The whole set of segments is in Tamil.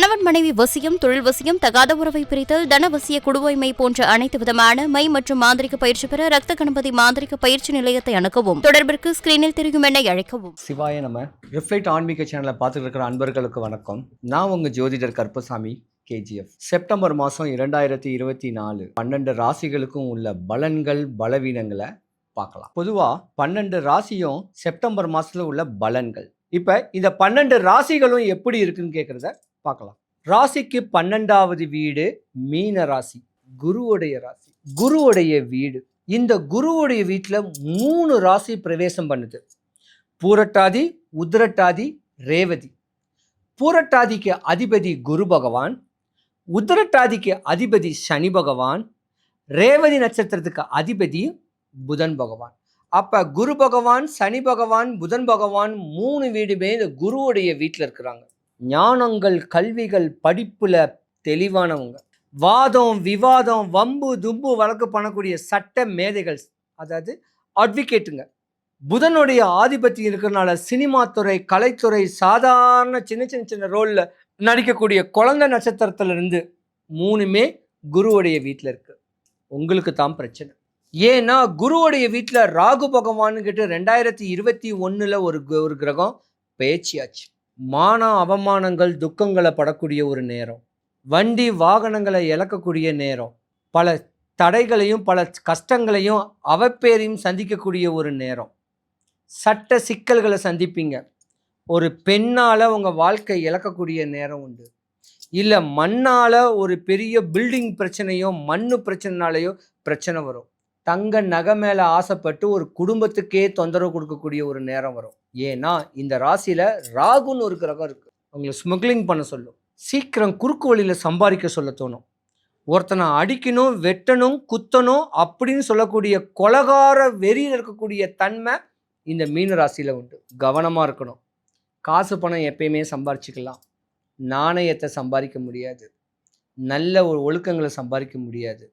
கணவன் மனைவி வசியம் தொழில் வசியம் தகாத உறவை பிரித்தல் தனவசிய குடுவைமை போன்ற அனைத்து விதமான மை மற்றும் மாந்திரிக பயிற்சி பெற ரத்த கணபதி மாந்திரிக பயிற்சி நிலையத்தை அணுகவும். தொடர்பிற்கு ஸ்கிரீனில் தெரியும் என அழைக்கவும். சிவாய நம்ம ரிஃப்ளைட் ஆன்மீக சேனலை பார்த்துட்டு இருக்கிற அன்பர்களுக்கு வணக்கம். நான் உங்கள் ஜோதிடர் கருப்பசாமி கேஜிஎஃப் செப்டம்பர் மாதம் இரண்டாயிரத்தி இருபத்தி நாலு. பன்னெண்டு ராசிகளுக்கும் உள்ள பலன்கள் பலவீனங்களை பார்க்கலாம். பொதுவாக பன்னெண்டு ராசியும் செப்டம்பர் மாதத்தில் உள்ள பலன்கள். இப்போ இந்த பன்னெண்டு ராசிகளும் எப்படி இருக்குன்னு கேட்குறத பார்க்கலாம். ராசிக்கு பன்னெண்டாவது வீடு மீன ராசி குருவுடைய ராசி. குருவுடைய வீடு. இந்த குருவுடைய வீட்டில் மூணு ராசி பிரவேசம் பண்ணுது. பூரட்டாதி உத்திரட்டாதி ரேவதி. பூரட்டாதிக்கு அதிபதி குரு பகவான் உத்திரட்டாதிக்கு அதிபதி சனி பகவான் ரேவதி நட்சத்திரத்துக்கு அதிபதி புதன் பகவான். அப்போ குரு பகவான் சனி பகவான் புதன் பகவான் மூணு வீடுமே இந்த குருவுடைய வீட்டில் இருக்கிறாங்க. ஞானங்கள் கல்விகள் படிப்பில் தெளிவானவங்க. வாதம் விவாதம் வம்பு தும்பு வழக்கு பண்ணக்கூடிய சட்ட மேதைகள் அதாவது அட்வொகேட்டுங்க புதனுடைய ஆதிபத்தியம் இருக்கிறனால சினிமா துறை கலைத்துறை சாதாரண சின்ன சின்ன சின்ன ரோலில் நடிக்கக்கூடிய குழந்தை நட்சத்திரத்துலேருந்து மூணுமே குருவுடைய வீட்டில் இருக்குது உங்களுக்கு தான் பிரச்சனை. ஏன்னா குருவுடைய வீட்டில் ராகு பகவானுக்கிட்ட ரெண்டாயிரத்தி இருபத்தி ஒன்றில் ஒரு கு- ஒரு கிரகம் பேச்சியாச்சு. மான அவமானங்கள் துக்கங்களை படக்கூடிய ஒரு நேரம். வண்டி வாகனங்களை இழக்கக்கூடிய நேரம். பல தடைகளையும் பல கஷ்டங்களையும் அவப்பேரையும் சந்திக்கக்கூடிய ஒரு நேரம். சட்ட சிக்கல்களை சந்திப்பீங்க. ஒரு பெண்ணால் உங்கள் வாழ்க்கை இழக்கக்கூடிய நேரம் உண்டு. இல்லை மண்ணால் ஒரு பெரிய பில்டிங் பிரச்சனையோ மண்ணு பிரச்சனைனாலேயோ பிரச்சனை வரும். தங்க நகை மேலே ஆசைப்பட்டு ஒரு குடும்பத்துக்கே தொந்தரவு கொடுக்கக்கூடிய ஒரு நேரம் வரும். ஏன்னா இந்த ராசியில் ராகுன்னு ஒரு கிரகம் இருக்குது அவங்களை ஸ்மக்லிங் பண்ண சொல்லும். சீக்கிரம் குறுக்கு வழியில் சம்பாதிக்க சொல்ல தோணும். ஒருத்தனை அடிக்கணும் வெட்டணும் குத்தணும் அப்படின்னு சொல்லக்கூடிய கொலகார வெறியில் இருக்கக்கூடிய தன்மை இந்த மீன ராசியில் உண்டு. கவனமாக இருக்கணும். காசு பணம் எப்பயுமே சம்பாரிச்சிக்கலாம். நாணயத்தை சம்பாதிக்க முடியாது. நல்ல ஒரு ஒழுக்கங்களை சம்பாதிக்க முடியாது.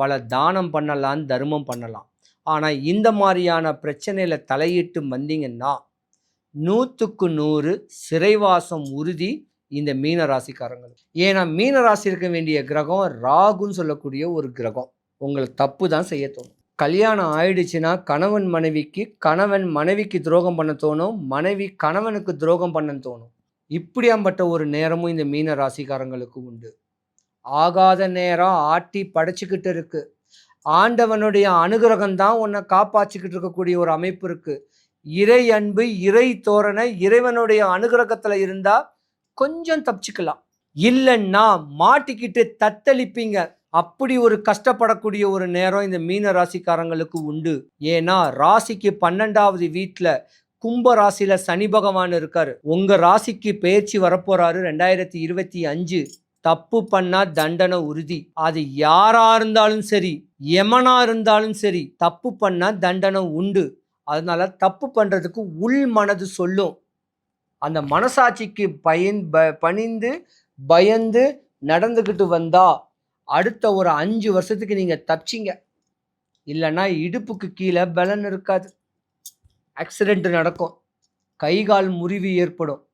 பல தானம் பண்ணலாம் தர்மம் பண்ணலாம். ஆனால் இந்த மாதிரியான பிரச்சனையில் தலையிட்டு வந்தீங்கன்னா நூற்றுக்கு நூறு சிறைவாசம் உறுதி இந்த மீன ராசிக்காரங்களுக்கு. ஏன்னா மீன ராசி இருக்க வேண்டிய கிரகம் ராகுன்னு சொல்லக்கூடிய ஒரு கிரகம். உங்களுக்கு தப்பு தான் செய்ய தோணும். கல்யாணம் ஆயிடுச்சுன்னா கணவன் மனைவிக்கு கணவன் மனைவிக்கு துரோகம் பண்ண தோணும் மனைவி கணவனுக்கு துரோகம் பண்ண தோணும். இப்படியாம்பட்ட ஒரு நேரமும் இந்த மீன ராசிக்காரங்களுக்கு உண்டு. ஆகாத நேரம் ஆட்டி படைச்சிக்கிட்டு இருக்கு. ஆண்டவனுடைய அனுகிரகம் தான் உன்னை காப்பாற்றிக்கிட்டு இருக்கக்கூடிய ஒரு அமைப்பு இருக்கு. இறை அன்பு இறை தோரணை இறைவனுடைய அனுகிரகத்தில் இருந்தா கொஞ்சம் தப்பிச்சுக்கலாம். இல்லைன்னா மாட்டிக்கிட்டு தத்தளிப்பீங்க. அப்படி ஒரு கஷ்டப்படக்கூடிய ஒரு நேரம் இந்த மீன ராசிக்காரங்களுக்கு உண்டு. ஏன்னா ராசிக்கு பன்னெண்டாவது வீட்டில் கும்ப ராசியில சனி பகவான் இருக்காரு. உங்க ராசிக்கு பெயர்ச்சி வரப்போறாரு ரெண்டாயிரத்தி இருபத்தி அஞ்சு. தப்பு பண்ணா தண்டனை உறுதி. அது யாரா இருந்தாலும் சரி எமனா இருந்தாலும் சரி தப்பு பண்ணா தண்டனை உண்டு. அதனால தப்பு பண்றதுக்கு உள் மனது சொல்லும். அந்த மனசாட்சிக்கு பயன் ப பணிந்து பயந்து நடந்துக்கிட்டு வந்தா அடுத்த ஒரு அஞ்சு வருஷத்துக்கு நீங்க தப்பிச்சிங்க. இல்லைன்னா இடுப்புக்கு கீழே பலன் இருக்காது. ஆக்சிடென்ட் நடக்கும். கை கால் முறிவு ஏற்படும்.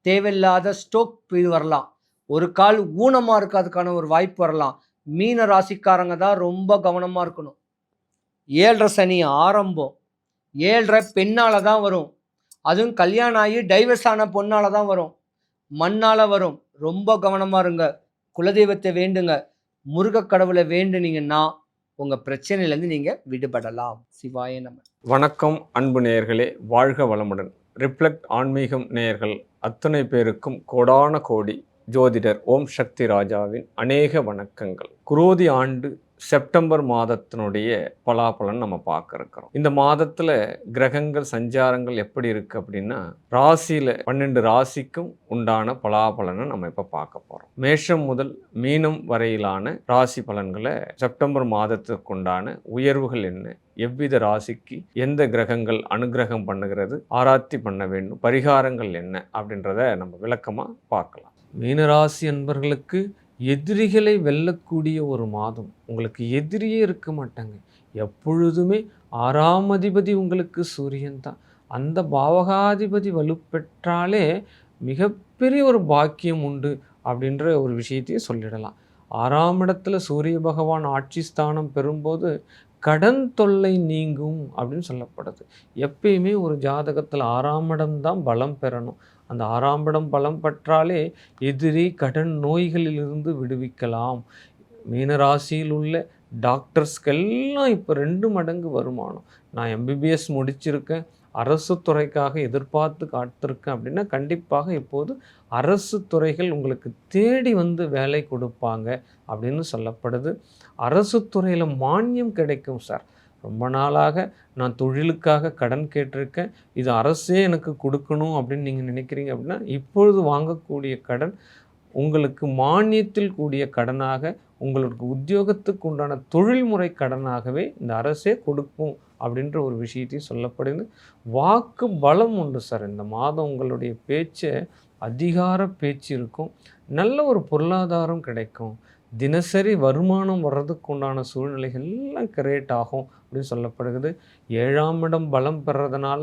தேவையில்லாத ஸ்ட்ரோக் போய் வரலாம். ஒரு கால் ஊனமாக இருக்கிறதுக்கான ஒரு வாய்ப்பு வரலாம். மீன ராசிக்காரங்க தான் ரொம்ப கவனமாக இருக்கணும். ஏழரை சனி ஆரம்பம். ஏழரை பெண்ணால் தான் வரும். அதுவும் கல்யாணம் ஆகி டைவர்ஸ் ஆன பொண்ணால் தான் வரும். மண்ணால் வரும். ரொம்ப கவனமாக இருங்க. குலதெய்வத்தை வேண்டுங்க. முருகக் கடவுளை வேண்டுனீங்கன்னா உங்கள் பிரச்சனையிலேருந்து நீங்கள் விடுபடலாம். சிவாய நம்ம வணக்கம் அன்பு நேயர்களே. வாழ்க வளமுடன். ரிப்ளெக்ட் ஆன்மீகம் நேயர்கள் அத்தனை பேருக்கும் கோடான கோடி ஜோதிடர் ஓம் சக்தி ராஜாவின் அநேக வணக்கங்கள். குரோதி ஆண்டு செப்டம்பர் மாதத்தினுடைய பலாபலன் நம்ம பார்க்க இந்த மாதத்தில் கிரகங்கள் சஞ்சாரங்கள் எப்படி இருக்கு அப்படின்னா ராசியில் பன்னெண்டு ராசிக்கும் உண்டான பலாபலனை நம்ம இப்போ பார்க்க போகிறோம் மேஷம் முதல் மீனம் வரையிலான ராசி பலன்களை செப்டம்பர் மாதத்துக்குண்டான உயர்வுகள் என்ன? எவ்வித ராசிக்கு எந்த கிரகங்கள் அனுகிரகம் பண்ணுகிறது? ஆராய்ச்சி பண்ண வேண்டும். பரிகாரங்கள் என்ன? அப்படின்றத நம்ம விளக்கமாக பார்க்கலாம். மீனராசி என்பர்களுக்கு எதிரிகளை வெல்லக்கூடிய ஒரு மாதம். உங்களுக்கு எதிரியே இருக்க மாட்டாங்க. எப்பொழுதுமே ஆறாம் அதிபதி உங்களுக்கு சூரியன் தான். அந்த பாவகாதிபதி வலுப்பெற்றாலே மிகப்பெரிய ஒரு பாக்கியம் உண்டு அப்படின்ற ஒரு விஷயத்தையும் சொல்லிடலாம். ஆறாம் இடத்துல சூரிய பகவான் ஆட்சி ஸ்தானம் பெறும்போது கடன் தொல்லை நீங்கும் அப்படின்னு சொல்லப்படுது. எப்பயுமே ஒரு ஜாதகத்தில் ஆறாம் இடம் தான் பலம் பெறணும். அந்த ஆறாம்பிடம் பலம் பெற்றாலே எதிரி கடன் நோய்களிலிருந்து விடுவிக்கலாம். மீனராசியில் உள்ள டாக்டர்ஸ்க்கெல்லாம் இப்போ ரெண்டு மடங்கு வருமானம். நான் எம்பிபிஎஸ் முடிச்சிருக்கேன். அரசு துறைக்காக எதிர்பார்த்து காத்திருக்கேன் அப்படின்னா கண்டிப்பாக இப்போது அரசு துறைகள் உங்களுக்கு தேடி வந்து வேலை கொடுப்பாங்க அப்படின்னு சொல்லப்படுது. அரசு துறையில் மானியம் கிடைக்கும் சார். ரொம்ப நாளாக நான் தொழிலுக்காக கடன் கேட்டிருக்கேன். இது அரசே எனக்கு கொடுக்கணும் அப்படின்னு நீங்கள் நினைக்கிறீங்க அப்படின்னா இப்பொழுது வாங்கக்கூடிய கடன் உங்களுக்கு மானியத்தில் கூடிய கடனாக உங்களுக்கு உத்தியோகத்துக்கு உண்டான தொழில்முறை கடனாகவே இந்த அரசே கொடுக்கும் அப்படின்ற ஒரு விஷயத்தையும் சொல்லப்படுது. வாக்கு பலம் உண்டு சார். இந்த மாதம் உங்களுடைய பேச்சு அதிகார பேச்சு இருக்கும். நல்ல ஒரு பொருளாதாரம் கிடைக்கும். தினசரி வருமானம் வர்றதுக்கு உண்டான சூழ்நிலைகள் எல்லாம் கிரியேட் ஆகும் அப்படின்னு சொல்லப்படுகிறது. ஏழாம் இடம் பலம் பெறதுனால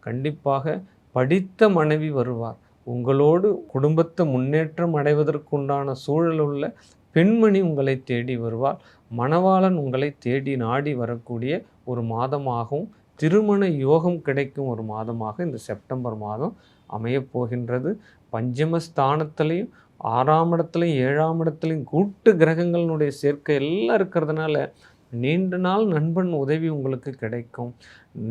கண்டிப்பாக படித்த மனைவி வருவார். உங்களோடு குடும்பத்தை முன்னேற்றம் அடைவதற்குண்டான சூழல் உள்ள பெண்மணி உங்களை தேடி வருவார் மணவாளன் உங்களை தேடி நாடி வரக்கூடிய ஒரு மாதமாகவும் திருமண யோகம் கிடைக்கும் ஒரு மாதமாக இந்த செப்டம்பர் மாதம் அமையப் போகின்றது. பஞ்சமஸ்தானத்திலையும் ஆறாம் இடத்துலையும் ஏழாம் இடத்துலையும் கூட்டு கிரகங்களினுடைய சேர்க்கை எல்லாம் இருக்கிறதுனால நீண்ட நாள் நண்பன் உதவி உங்களுக்கு கிடைக்கும்.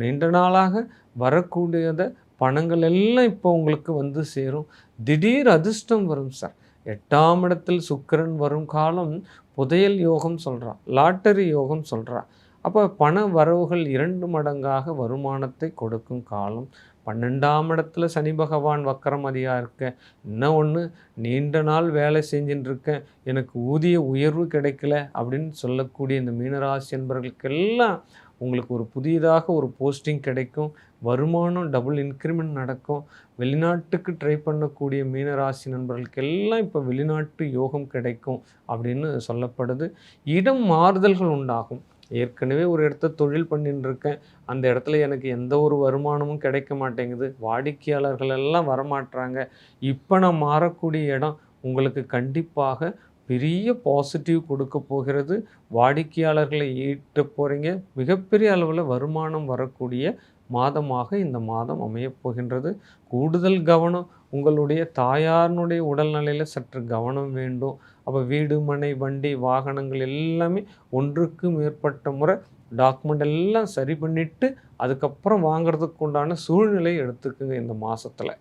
நீண்ட நாளாக வரக்கூடியத பணங்கள் எல்லாம் இப்போ உங்களுக்கு வந்து சேரும். திடீர் அதிர்ஷ்டம் வரும் சார் எட்டாம் இடத்தில் சுக்கிரன் வரும் காலம் புதையல் யோகம் சொல்கிறான் லாட்டரி யோகம் சொல்கிறான் அப்போ பண வரவுகள் இரண்டு மடங்காக வருமானத்தை கொடுக்கும் காலம் பன்னெண்டாம் இடத்துல சனி பகவான் வக்கரமதியாக இருக்க என்ன ஒன்று நீண்ட நாள் வேலை செஞ்சுட்டு இருக்கேன் எனக்கு ஊதிய உயர்வு கிடைக்கல அப்படின்னு சொல்லக்கூடிய இந்த மீனராசி என்பவர்களுக்கெல்லாம் உங்களுக்கு ஒரு புதியதாக ஒரு போஸ்டிங் கிடைக்கும். வருமானம் டபுள் இன்க்ரிமெண்ட் நடக்கும். வெளிநாட்டுக்கு ட்ரை பண்ணக்கூடிய மீனராசி நண்பர்களுக்கெல்லாம் இப்போ வெளிநாட்டு யோகம் கிடைக்கும் அப்படின்னு சொல்லப்படுது. இடம் மாறுதல்கள் உண்டாகும். ஏற்கனவே ஒரு இடத்த தொழில் பண்ணிட்டு இருக்கேன் அந்த இடத்துல எனக்கு எந்த ஒரு வருமானமும் கிடைக்க மாட்டேங்குது. வாடிக்கையாளர்கள் எல்லாம் வரமாட்றாங்க. இப்போ நான் மாறக்கூடிய இடம் உங்களுக்கு கண்டிப்பாக பெரிய பாசிட்டிவ் கொடுக்க போகிறது. வாடிக்கையாளர்களை ஈட்ட போகிறீங்க மிகப்பெரிய அளவில் வருமானம் வரக்கூடிய மாதமாக இந்த மாதம் அமையப் போகின்றது கூடுதல் கவனம் உங்களுடைய தாயாரினுடைய உடல்நிலையில் சற்று கவனம் வேண்டும். அப்போ வீடு மனை வண்டி வாகனங்கள் எல்லாமே ஒன்றுக்கு மேற்பட்ட முறை டாக்குமெண்ட் எல்லாம் சரி பண்ணிவிட்டு அதுக்கப்புறம் வாங்குறதுக்கு உண்டான சூழ்நிலை எடுத்துக்குங்க இந்த மாதத்தில்